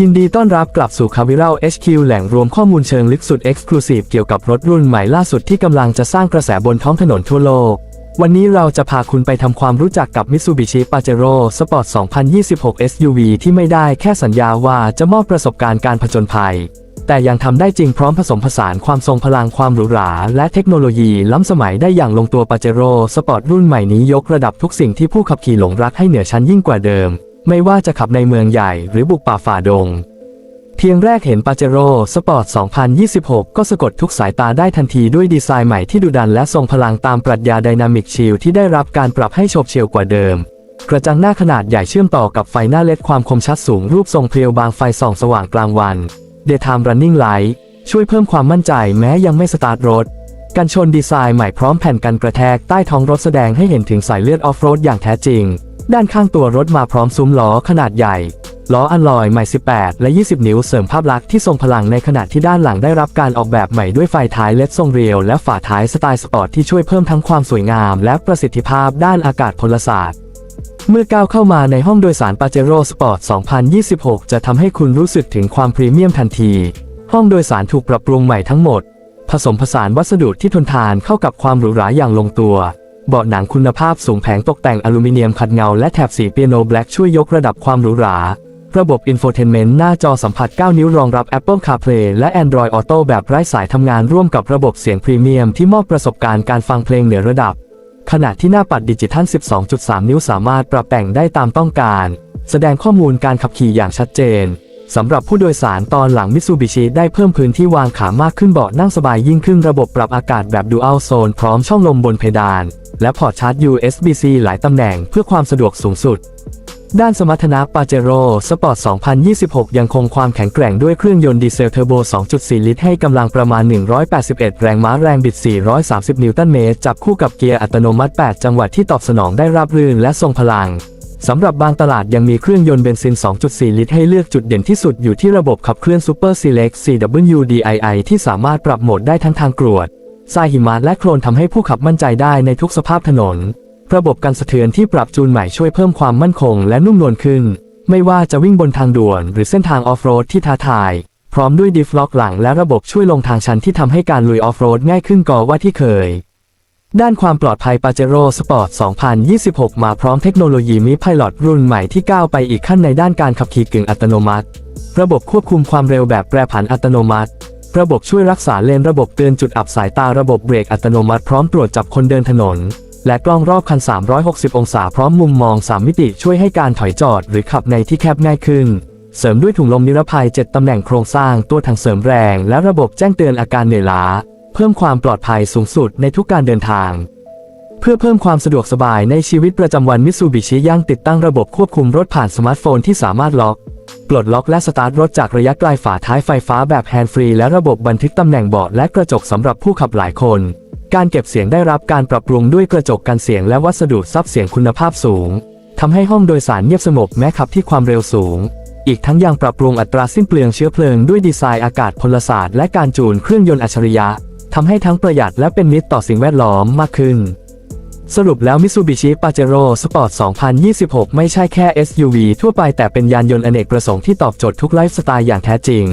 ยินดีต้อนรับกลับสู่ c a v i r a l HQ แหล่งรวมข้อมูลเชิงลึกสุด Exclusive เกี่ยวกับรถรุ่นใหม่ล่าสุดที่กำลังจะสร้างกระแสบนท้องถนนทั่วโลก วันนี้เราจะพาคุณไปทำความรู้จักกับ Mitsubishi Pajero Sport 2026 SUV ที่ไม่ได้แค่สัญญาว่าจะมอบประสบการณ์การผจญภัย แต่ยังทำได้จริงพร้อมผสมผสานความทรงพลังความหรูหรา และเทคโนโลยีล้ำสมัยได้อย่างลงตัว Pajero Sport รุ่นใหม่นี้ยกระดับทุกสิ่งที่ผู้ขับขี่หลงรักให้เหนือชั้นยิ่งกว่าเดิม ไม่ว่าจะขับในเมืองใหญ่หรือบุกป่าฝ่าดง เพียงแรกเห็นปาเจโร่สปอร์ต 2026 ก็สะกดทุกสายตาได้ทันทีด้วยดีไซน์ใหม่ที่ดุดันและทรงพลังตามปรัชญาไดนามิกชิลที่ได้รับการปรับให้โฉบเฉี่ยวกว่าเดิม กระจังหน้าขนาดใหญ่เชื่อมต่อกับไฟหน้าเลดความคมชัดสูงรูปทรงเพรียวบางไฟส่องสว่างกลางวัน Daytime Running Light ช่วยเพิ่มความมั่นใจแม้ยังไม่สตาร์ทรถกันชนดีไซน์ใหม่พร้อมแผ่นกันกระแทกใต้ท้องรถแสดงให้เห็นถึงสายเลือดออฟโรดอย่างแท้จริง ด้านข้างตัวรถมาพร้อมซุ้มล้อขนาดใหญ่ ล้ออัลลอยใหม่ 18 และ 20 นิ้วเสริมภาพลักษณ์ที่ทรงพลังในขณะที่ด้านหลังได้รับการออกแบบใหม่ด้วยไฟท้ายเลดทรงเรียวและฝาท้ายสไตล์สปอร์ตที่ช่วยเพิ่มทั้งความสวยงาม และประสิทธิภาพด้านอากาศพลศาสตร์เมื่อก้าวเข้ามาในห้องโดยสาร Pajero Sport 2026 จะทำให้คุณรู้สึกถึงความพรีเมียมทันที ห้องโดยสารถูกปรับปรุงใหม่ทั้งหมด ผสมผสานวัสดุที่ทนทานเข้ากับความหรูหราอย่างลงตัว เบาะหนังคุณภาพสูงแผงตกแต่งอลูมิเนียมขัดเงาและแถบสีเปียโนแบล็กช่วยยกระดับความหรูหรา ระบบอินโฟเทนเมนต์หน้าจอสัมผัส 9 นิ้วรองรับ Apple CarPlay และ Android Auto แบบไร้สายทำงานร่วมกับระบบเสียงพรีเมียมที่มอบประสบการณ์การฟังเพลงเหนือระดับ ขณะที่หน้าปัดดิจิทัล 12.3 นิ้วสามารถปรับแต่งได้ตามต้องการ แสดงข้อมูลการขับขี่อย่างชัดเจนสำหรับผู้โดยสารตอนหลังมิตซูบิชิได้เพิ่มพื้นที่วางขามากขึ้นเบาะนั่งสบายยิ่งขึ้นระบบปรับอากาศแบบ Dual Zone พร้อมช่องลมบนเพดาน และพอร์ตชาร์จ USB-C หลายตำแหน่งเพื่อความสะดวกสูงสุด ด้านสมรรถนะปาเจโร่สปอร์ต 2026 ยังคงความแข็งแกร่งด้วยเครื่องยนต์ดีเซลเทอร์โบ 2.4 ลิตรให้กำลังประมาณ 181 แรงม้าแรงบิด 430 นิวตันเมตร จับคู่กับเกียร์อัตโนมัติ 8 จังหวะที่ตอบสนองได้ราบรื่นและทรงพลังสำหรับบางตลาดยังมีเครื่องยนต์เบนซิน 2.4 ลิตรให้เลือกจุดเด่นที่สุดอยู่ที่ระบบขับเคลื่อน Super Select CWDII ที่สามารถปรับโหมดได้ทั้งทางกรวด ทรายหิมะและโคลนทำให้ผู้ขับมั่นใจได้ในทุกสภาพถนน ระบบกันสะเทือนที่ปรับจูนใหม่ช่วยเพิ่มความมั่นคงและนุ่มนวลขึ้น ไม่ว่าจะวิ่งบนทางด่วน หรือเส้นทางออฟโรดที่ท้าทาย พร้อมด้วยดิฟล็อกหลังและระบบช่วยลงทางชันที่ทำให้การลุยออฟโรดง่ายขึ้นกว่าที่เคย ด้านความปลอดภัย Pajero Sport 2026 มาพร้อมเทคโนโลยีมิพายลอตรุ่นใหม่ที่ก้าวไปอีกขั้นในด้านการขับขี่กึ่งอัตโนมัติ ระบบควบคุมความเร็วแบบแปรผันอัตโนมัติ ระบบช่วยรักษาเลนระบบเตือนจุดอับสายตาระบบเบรกอัตโนมัติพร้อมตรวจจับคนเดินถนน และกล้องรอบคัน 360 องศาพร้อมมุมมอง 3 มิติช่วยให้การถอยจอดหรือขับในที่แคบง่ายขึ้น เสริมด้วยถุงลมนิรภัย 7 ตำแหน่งโครงสร้างตัวถังเสริมแรง และระบบแจ้งเตือนอาการเหนื่อยล้า เพิ่มความปลอดภัยสูงสุดในทุกการเดินทาง เพื่อเพิ่มความสะดวกสบายในชีวิตประจำวันมิตซูบิชิยังติดตั้งระบบควบคุมรถผ่านสมาร์ทโฟนที่สามารถล็อก ปลดล็อกและสตาร์ทรถจากระยะไกลฝาท้ายไฟฟ้าแบบแฮนด์ฟรีและระบบบันทึกตำแหน่งเบาะและกระจกสำหรับผู้ขับหลายคน การเก็บเสียงได้รับการปรับปรุงด้วยกระจกกันเสียงและวัสดุซับเสียงคุณภาพสูงทำให้ห้องโดยสารเงียบสงบแม้ขับที่ความเร็วสูง อีกทั้งยังปรับปรุงอัตราสิ้นเปลืองเชื้อเพลิงด้วยดีไซน์อากาศพลศาสตร์และการจูนเครื่องยนต์อัจฉริยะทำให้ทั้งประหยัดและเป็นมิตรต่อสิ่งแวดล้อมมากขึ้น สรุปแล้ว Mitsubishi Pajero Sport 2026 ไม่ใช่แค่ SUV ทั่วไปแต่เป็นยานยนต์อเนกประสงค์ที่ตอบโจทย์ทุกไลฟ์สไตล์อย่างแท้จริง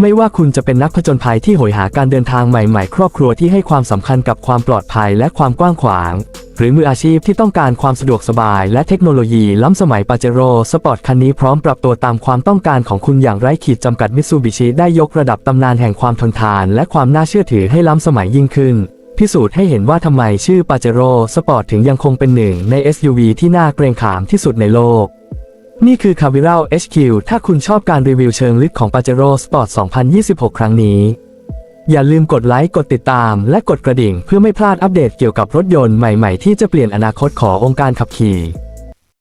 ไม่ว่าคุณจะเป็นนักผจญภัยที่โหยหาการเดินทางใหม่ๆ ครอบครัวที่ให้ความสำคัญกับความปลอดภัยและความกว้างขวาง หรือมืออาชีพที่ต้องการความสะดวกสบายและเทคโนโลยีล้ำสมัย Pajero Sport คันนี้พร้อมปรับตัวตามความต้องการของคุณอย่างไร้ขีดจำกัด Mitsubishi ได้ยกระดับตำนานแห่งความทนทาน และความน่าเชื่อถือให้ล้ำสมัยยิ่งขึ้น พิสูจน์ให้เห็นว่าทำไมชื่อปาเจโร่สปอร์ตถึงยังคงเป็นหนึ่งใน SUV ที่น่าเกรงขามที่สุดในโลก นี่คือ c a v i r a l HQ ถ้าคุณชอบการรีวิวเชิงลึกของ Pajero Sport 2026 ครั้งนี้ อย่าลืมกดไลค์ กดติดตาม และกดกระดิ่งเพื่อไม่พลาดอัปเดตเกี่ยวกับรถยนต์ใหม่ๆ ที่จะเปลี่ยนอนาคตขององค์การขับขี่